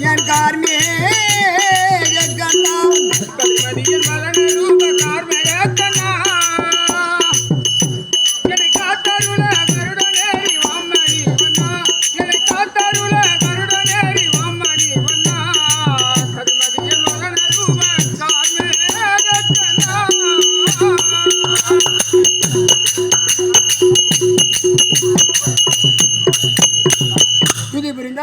என் கார்மே கண்ணா கதிரவதியின் மலன ரூப கார்மேக கண்ணா என்னை காத்தருள கருடனேரி வாமணி வண்ணா என்னை காத்தருள கருடனேரி வாமணி வண்ணா ரூப கார்மேக கண்ணா துதி புரிந்த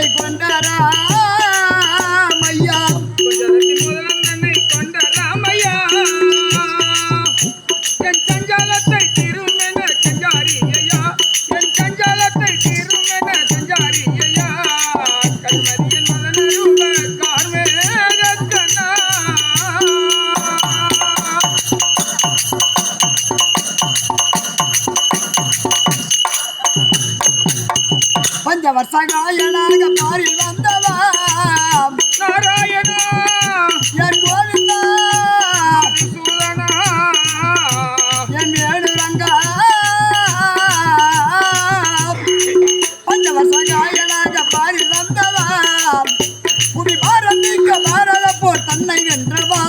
பஞ்சவர்ஷகாயனாக பாரில் வந்தவா? நாராயணா! என் கோவிந்தா? என் வேடு ரங்கா பஞ்சவர்ஷகாயனாக பாரில் வந்தவா? புவி பாரதிக்க பாரத போர் தன்னை வென்றவா?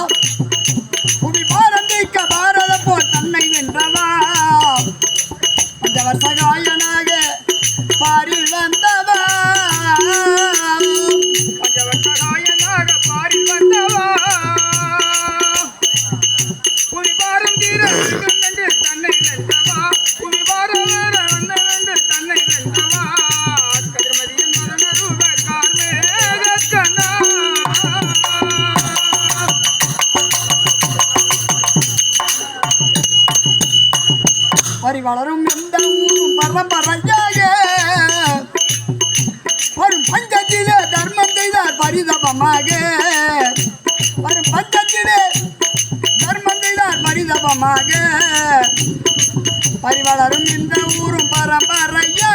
புவி பாரதிக்க பாரத போர் தன்னை வென்றவா? பஞ்சவர்ஷகாயனாக பாரில் வந்தவா பஞ்சவர்ஷகாயனாக மாறி வளரும் எந்த ஊரும் பரம்பரையாக வரும் பஞ்சத்திலே தர்மம் செய்தார் பரிதபமாக. வரும் பஞ்சத்திலே தர்மம் செய்தார் பரிதபமாக. பரிவளரும் இந்த ஊரும் பரம்பரையா